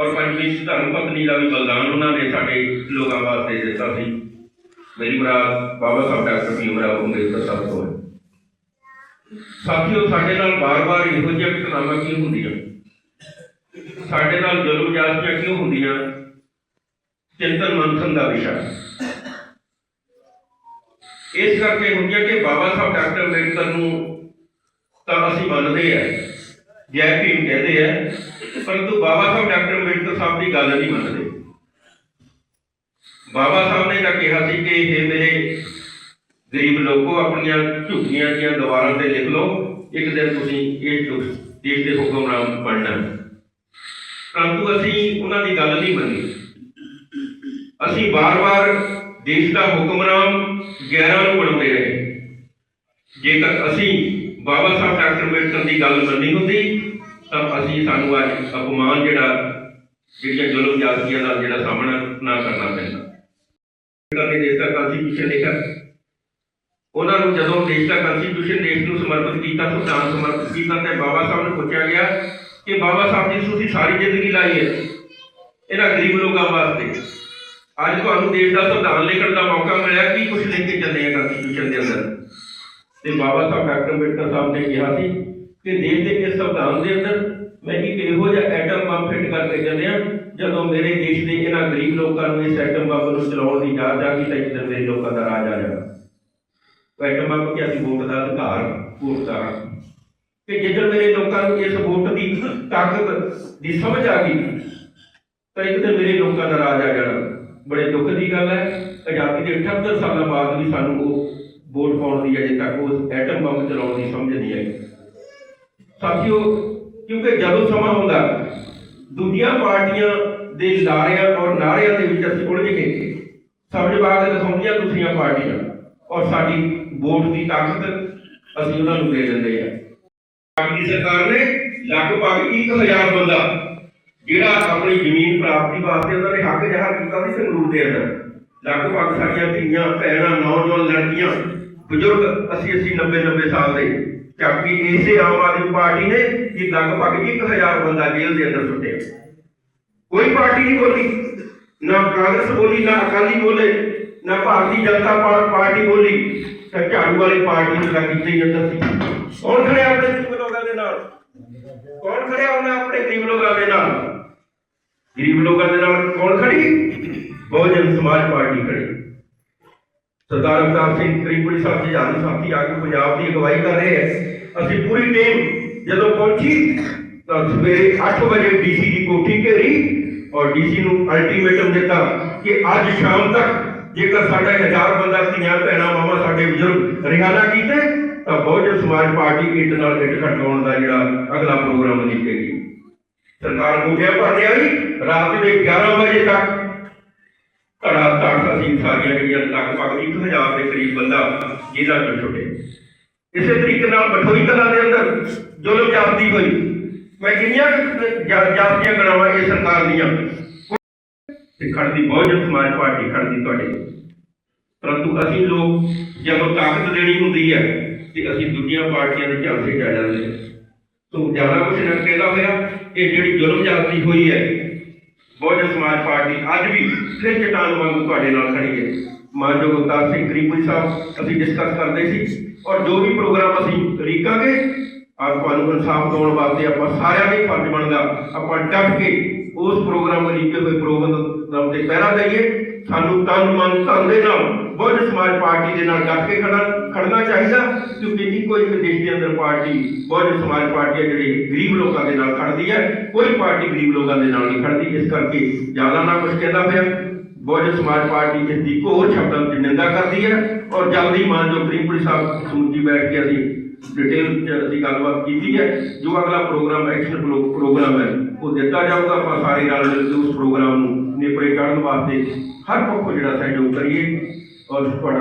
ਔਰ ਪੰਜਵੀਂ ਧਰਮ ਪਤਨੀ ਦਾ ਵੀ ਬਲਿਦਾਨ ਉਹਨਾਂ ਨੇ ਸਾਡੇ ਲੋਕਾਂ ਵਾਸਤੇ ਦਿੱਤਾ ਸੀ। ਮੇਰੀ ਮੁਰਾਦ ਬਾਬਾ ਸਾਹਿਬ ਡਾਕਟਰ ਭੀਮ ਰਾਓ ਅੰਬੇਦਕਰ ਸਾਹਿਬ ਤੋਂ ਹੈ। ਸਾਥੀਓ, ਸਾਡੇ ਨਾਲ ਬਾਰ-ਬਾਰ ਇਹੋ ਜਿਹੀਆਂ ਘਟਨਾਵਾਂ ਕਿਉਂ ਹੁੰਦੀਆਂ? ਸਾਡੇ ਨਾਲ ਜ਼ੁਲਮ ਜਾਸਤੀਆਂ ਕਿਉਂ ਹੁੰਦੀਆਂ? ਚਿੰਤਨ ਮੰਥਨ ਦਾ ਵਿਸ਼ਾ। ਇਸ ਕਰਕੇ ਹੁੰਦੀਆਂ ਕਿ ਬਾਬਾ ਸਾਹਿਬ ਡਾਕਟਰ ਅੰਬੇਦਕਰ ਨੂੰ ਤਾਂ ਅਸੀਂ ਮੰਨਦੇ ਆ ਜੈ ਭੀਮ ਕਹਿੰਦੇ ਆ, ਪਰੰਤੂ ਬਾਬਾ ਸਾਹਿਬ ਡਾਕਟਰ ਅੰਬੇਡਕਰ ਸਾਹਿਬ ਦੀ ਗੱਲ ਨਹੀਂ ਮੰਨਦੇ। ਬਾਬਾ ਸਾਹਿਬ ਨੇ ਤਾਂ ਕਿਹਾ ਸੀ ਕਿ ਇਹ ਮੇਰੇ ਗਰੀਬ ਲੋਕੋ, ਆਪਣੀਆਂ ਝੁੱਗੀਆਂ ਦੀਆਂ ਦੀਵਾਰਾਂ ਤੇ ਲਿਖ ਲਓ, ਇੱਕ ਦਿਨ ਤੁਸੀਂ ਇਹ ਦੁੱਖ ਦੇਸ਼ ਦੇ ਹੁਕਮਰਾਨ ਬਣਨਾ ਪਰੰਤੂ ਅਸੀਂ ਉਹਨਾਂ ਦੀ ਗੱਲ ਨਹੀਂ ਮੰਨੀ। ਅਸੀਂ ਵਾਰ-ਵਾਰ ਦੇਸ਼ ਦਾ ਹੁਕਮਨਾਮ 11 ਨੂੰ ਬਣਾਉਂਦੇ ਰਹੇ। ਜੇਕਰ ਅਸੀਂ ਬਾਬਾ ਸਾਹਿਬ ਡਾਕਟਰ ਅੰਬੇਡਕਰ ਦੀ ਗੱਲ ਮੰਨੀ ਹੁੰਦੀ, ਤਾਂ ਅਸੀਂ ਸਾਨੂੰ ਅੱਜ ਅਪਮਾਨ ਜਿਹੜਾ, ਜਿਹੜੀਆਂ ਜ਼ੁਲਮ ਜਾਤੀਆਂ ਦਾ ਜਿਹੜਾ ਸਾਹਮਣਾ ਨਾ ਕਰਨਾ ਪੈਂਦਾ। ਅੰਬੇਡਕਰ ਦੇਸ਼ ਦਾ ਕਨਸਟੀਟਿਊਸ਼ਨ ਲਿਖਿਆ, ਉਹਨਾਂ ਨੂੰ ਜਦੋਂ ਦੇਸ਼ ਦਾ ਕਨਸਟੀਟਿਊਸ਼ਨ ਦੇਸ਼ ਨੂੰ ਸਮਰਪਿਤ ਕੀਤਾ, ਸੰਵਿਧਾਨ ਸਮਰਪਿਤ ਕੀਤਾ, ਤੇ ਬਾਬਾ ਸਾਹਿਬ ਨੂੰ ਪੁੱਛਿਆ ਗਿਆ ਕਿ ਬਾਬਾ ਸਾਹਿਬ ਜੀ, ਤੁਸੀਂ ਸਾਰੀ ਜ਼ਿੰਦਗੀ ਲਾਈ ਹੈ। ਇਹਨਾਂ ਗਰੀਬ ਲੋਕਾਂ ਵਾਸਤੇ। ਅੱਜ ਤੁਹਾਨੂੰ ਦੇਸ਼ ਦਾ ਸੰਵਿਧਾਨ ਲਿਖਣ ਦਾ ਮੌਕਾ ਮਿਲਿਆ, ਕੀ ਕੁਝ ਲਿਖ ਕੇ ਚੱਲੇ ਆ ਕਨਸਟੀਟਿਊਸ਼ਨ ਦੇ ਅੰਦਰ? ਤੇ ਬਾਬਾ ਸਾਹਿਬ ਡਾਕਟਰ ਅੰਬੇਡਕਰ ਸਾਹਿਬ ਨੇ ਕਿਹਾ ਸੀ ਕਿ ਦੇਸ਼ ਦੇ ਇਸ ਸੰਵਿਧਾਨ ਦੇ ਅੰਦਰ ਮੈਂ ਇੱਕ ਇਹੋ ਜਿਹਾ ਐਟਮ ਬੰਬ ਫਿੱਟ ਕਰਕੇ ਚੱਲਿਆ ਜਦੋਂ ਮੇਰੇ ਦੇਸ਼ ਦੇ ਇਹਨਾਂ ਗਰੀਬ ਲੋਕਾਂ ਨੂੰ ਇਸ ਐਟਮ ਬੰਬ ਨੂੰ ਚਲਾਉਣ ਦੀ ਇਜਾਜ਼ਤ ਆ ਗਈ ਤਾਂ ਇੱਕ ਦਿਨ ਮੇਰੇ ਲੋਕਾਂ ਦਾ ਰਾਜ ਆ ਜਾਣਾ। ਉਹ ਐਟਮ ਬੰਬ ਕਿ ਅਸੀਂ ਵੋਟ ਦਾ ਅਧਿਕਾਰ, ਵੋਟ ਦਾ ਕਿ ਜਦੋਂ ਮੇਰੇ ਲੋਕਾਂ ਨੂੰ ਇਸ ਵੋਟ ਦੀ ਤਾਕਤ ਦੀ ਸਮਝ ਆ ਗਈ, ਤਾਂ ਇੱਕ ਦਿਨ ਮੇਰੇ ਲੋਕਾਂ ਦਾ ਰਾਜ ਆ ਜਾਣਾ। ਬੜੇ ਦੁੱਖ ਦੀ ਗੱਲ ਹੈ। ਆਜ਼ਾਦੀ ਦੇ 78 ਸਾਲਾਂ ਬਾਅਦ ਵੀ ਸਾਨੂੰ ਉਹ ਵੋਟ ਪਾਉਣ ਦੀ ਅਜੇ ਤੱਕ ਉਸ ਐਟਮ ਬੰਬ ਚਲਾਉਣ ਦੀ ਸਮਝ ਨਹੀਂ ਆਈ। ਸਾਥੀਓ, ਕਿਉਂਕਿ ਜਦੋਂ ਸਮਾਂ ਹੁੰਦਾ, ਦੂਜੀਆਂ ਪਾਰਟੀਆਂ ਦੇ ਲਾਰਿਆਂ ਔਰ ਨਾਰਿਆਂ ਦੇ ਵਿੱਚ ਅਸੀਂ ਉਲਝ ਗਏ ਸਮਝ ਬਾਗ ਦਿਖਾਉਂਦੀਆਂ ਦੂਸਰੀਆਂ ਪਾਰਟੀਆਂ ਔਰ ਸਾਡੀ ਵੋਟ ਦੀ ਤਾਕਤ ਅਸੀਂ ਉਹਨਾਂ ਨੂੰ ਦੇ ਦਿੰਦੇ ਆ ਪਾਰਟੀ ਸਰਕਾਰ ਨੇ ਲਗਭਗ 1000 ਬੰਦਾ ਜਿਹੜਾ ਆਪਣੀ ਜ਼ਮੀਨ ਪ੍ਰਾਪਤੀ ਵਾਸਤੇ ਉਹਨਾਂ ਨੇ ਹੱਕ ਜ਼ਾਹਰ ਕੀਤਾ ਸੀ ਸੰਗਰੂਰ ਦੇ ਅੰਦਰ। ਲਗਭਗ ਸਾਡੀਆਂ ਧੀਆਂ, ਭੈਣਾਂ, ਨੌਜਵਾਨ, ਲੜਕੀਆਂ, ਬਜ਼ੁਰਗ 80 80 90 90 ਸਾਲ ਦੇ ਜਦਕਿ ਇਸੇ ਆਮ ਆਦਮੀ ਪਾਰਟੀ ਨੇ ਕਿ ਲਗਭਗ 1000 ਬੰਦਾ ਜੇਲ੍ਹ ਦੇ ਅੰਦਰ ਸੁੱਟਿਆ। ਕੋਈ ਪਾਰਟੀ ਨਹੀਂ ਬੋਲੀ। ਨਾ ਕਾਂਗਰਸ ਬੋਲੀ, ਨਾ ਅਕਾਲੀ ਬੋਲੇ, ਨਾ ਭਾਰਤੀ ਜਨਤਾ ਪਾਰਟੀ ਬੋਲੀ, ਤੇ ਝਾੜੂ ਵਾਲੀ ਪਾਰਟੀ ਨੇ ਤਾਂ ਕੀਤਾ ਅੰਦਰ ਸੀ। ਕੌਣ ਖੜਿਆ ਆਪਣੇ ਗਰੀਬ ਲੋਕਾਂ ਦੇ ਨਾਲ? ਕੌਣ ਖੜਿਆ ਉਹਨਾਂ ਆਪਣੇ ਗਰੀਬ ਲੋਕਾਂ ਦੇ ਨਾਲ? ਗਰੀਬ ਲੋਕਾਂ ਦੇ ਨਾਲ ਕੌਣ ਖੜੀ? ਬਹੁਜਨ ਸਮਾਜ ਪਾਰਟੀ ਖੜੀ ਸਰਦਾਰ ਅਵਤਾਰ ਸਿੰਘ ਤ੍ਰਿਪੁਰੀ ਸਾਹਿਬ ਜੀ ਆਦਿ ਸਾਥੀ ਆ ਕੇ ਪੰਜਾਬ ਦੀ ਅਗਵਾਈ ਕਰ ਰਹੇ ਹੈ ਅਸੀਂ ਪੂਰੀ ਟੀਮ ਜਦੋਂ ਪਹੁੰਚੀ ਤਾਂ ਸਵੇਰੇ 8 ਵਜੇ ਡੀਸੀ ਦੀ ਕੋਠੀ ਘੇਰੀ ਔਰ ਡੀਸੀ ਨੂੰ ਅਲਟੀਮੇਟਮ ਦਿੱਤਾ ਕਿ ਅੱਜ ਸ਼ਾਮ ਤੱਕ ਜੇਕਰ ਸਾਡਾ ਹਜ਼ਾਰ ਬੰਦਾ ਧੀਆਂ ਭੈਣਾਂ ਮਾਮਾ ਸਾਡੇ ਬਜ਼ੁਰਗ ਰਿਹਾਨਾ ਕੀਤੇ ਤਾਂ ਬਹੁਜਨ ਸਮਾਜ ਪਾਰਟੀ ਇੱਟ ਨਾਲ ਇੱਟ ਖਟਕਾਉਣ ਦਾ ਜਿਹੜਾ ਅਗਲਾ ਪ੍ਰੋਗਰਾਮ ਲਿਖੇਗੀ ਸਰਕਾਰ ਗੋਡਿਆਂ ਭਰਨੇ ਵਾਲੀ ਰਾਤ ਦੇ 11 ਵਜੇ ਤੱਕ ਧੜਾ ਧੜ ਅਸੀਂ ਸਾਰੀਆਂ ਜਿਹੜੀਆਂ ਲਗਭਗ 1000 ਦੇ ਕਰੀਬ ਬੰਦਾ ਜਿਹਦਾ ਚੋਂ ਛੁੱਟੇ। ਇਸੇ ਤਰੀਕੇ ਨਾਲ ਬਠੋਈ ਕਲਾਂ ਦੇ ਅੰਦਰ ਜ਼ੁਲਮ ਜਾਪਦੀ ਹੋਈ, ਮੈਂ ਕਿੰਨੀਆਂ ਜਾਪਦੀਆਂ ਗਣਾਵਾਂ ਇਹ ਸਰਕਾਰ ਦੀਆਂ। ਤੇ ਖੜਦੀ ਬਹੁਜਨ ਸਮਾਜ ਪਾਰਟੀ ਖੜਦੀ ਤੁਹਾਡੇ। ਪਰੰਤੂ ਅਸੀਂ ਲੋਕ ਜਦੋਂ ਤਾਕਤ ਦੇਣੀ ਹੁੰਦੀ ਹੈ, ਤੇ ਅਸੀਂ ਦੂਜੀਆਂ ਪਾਰਟੀਆਂ ਦੇ ਝਾਂਸੇ ਜਾ ਜਾਂਦੇ ਹਾਂ। ਜ਼ਿਆਦਾ ਕੁਝ ਨਾ ਕਹਿੰਦਾ ਹੋਇਆ, ਇਹ ਜਿਹੜੀ ਜ਼ੁਲਮ ਜਾਪਦੀ ਹੋਈ ਹੈ ਬਹੁਜਨ ਸਮਾਜ ਪਾਰਟੀ ਅੱਜ ਵੀ ਫਿਰ ਚਟਾਨ ਵਾਂਗੂ ਤੁਹਾਡੇ ਨਾਲ ਖੜੀ ਹੈ। ਮਾਨਯੋਗ ਅਵਤਾਰ ਸਿੰਘ ਗਰੀਬਪੁਰੀ ਸਾਹਿਬ, ਅਸੀਂ ਡਿਸਕਸ ਕਰਦੇ ਸੀ ਔਰ ਜੋ ਵੀ ਪ੍ਰੋਗਰਾਮ ਅਸੀਂ ਤਰੀਕਾਂਗੇ ਆਪ ਤੁਹਾਨੂੰ ਇਨਸਾਫ ਦਿਵਾਉਣ ਵਾਸਤੇ ਆਪਾਂ ਸਾਰਿਆਂ ਦਾ ਫਰਜ਼ ਬਣਦਾ, ਆਪਾਂ ਡਟ ਕੇ ਉਸ ਪ੍ਰੋਗਰਾਮ ਨੂੰ ਲਿਖੇ ਹੋਏ ਪ੍ਰੋਗਰਾਮ ਤੇ ਪਹਿਰਾ ਦਈਏ। ਸਾਨੂੰ ਤਨ ਮਨ ਧਨ ਦੇ ਨਾਲ ਬਹੁਜਨ ਸਮਾਜ ਪਾਰਟੀ ਦੇ ਨਾਲ ਡਟ ਕੇ ਖੜਾ ਖੜਨਾ ਚਾਹੀਦਾ, ਕਿਉਂਕਿ ਇੱਕੋ ਇੱਕ ਦੇਸ਼ ਦੇ ਅੰਦਰ ਪਾਰਟੀ ਬਹੁਜਨ ਸਮਾਜ ਪਾਰਟੀ ਹੈ ਜਿਹੜੀ ਗਰੀਬ ਲੋਕਾਂ ਦੇ ਨਾਲ ਖੜਦੀ ਹੈ ਕੋਈ ਪਾਰਟੀ ਗਰੀਬ ਲੋਕਾਂ ਦੇ ਨਾਲ ਨਹੀਂ ਖੜਦੀ, ਇਸ ਕਰਕੇ ਜ਼ਿਆਦਾ ਨਾ ਕੁਝ ਕਹਿੰਦਾ ਪਿਆ। ਬਹੁਜਨ ਸਮਾਜ ਪਾਰਟੀ ਇਸ ਦੀ ਘੋਰ ਸ਼ਬਦਾਂ ਵਿੱਚ ਨਿੰਦਾ ਕਰਦੀ ਹੈ ਔਰ ਜਲਦੀ ਮਾਨਯੋਗ ਤ੍ਰਿਪੁਰੀ ਸਾਹਿਬ ਸਮੁੱਚੀ ਬੈਠ ਕੇ ਅਸੀਂ ਡਿਟੇਲ ਚ ਅਸੀਂ ਗੱਲਬਾਤ ਕੀਤੀ ਹੈ ਜੋ ਅਗਲਾ ਪ੍ਰੋਗਰਾਮ ਐਕਸ਼ਨ ਪ੍ਰੋਗਰਾਮ ਹੈ, ਉਹ ਦਿੱਤਾ ਜਾਊਗਾ। ਆਪਾਂ ਸਾਰੇ ਰਲ ਮਿਲ ਕੇ ਉਸ ਪ੍ਰੋਗਰਾਮ ਨੂੰ ਨੇਪਰੇ ਕਰਨ ਵਾਸਤੇ ਹਰ ਪੱਖੋਂ ਜਿਹੜਾ ਸਹਿਯੋਗ ਕਰੀਏ, ਔਰ ਤੁਹਾਡਾ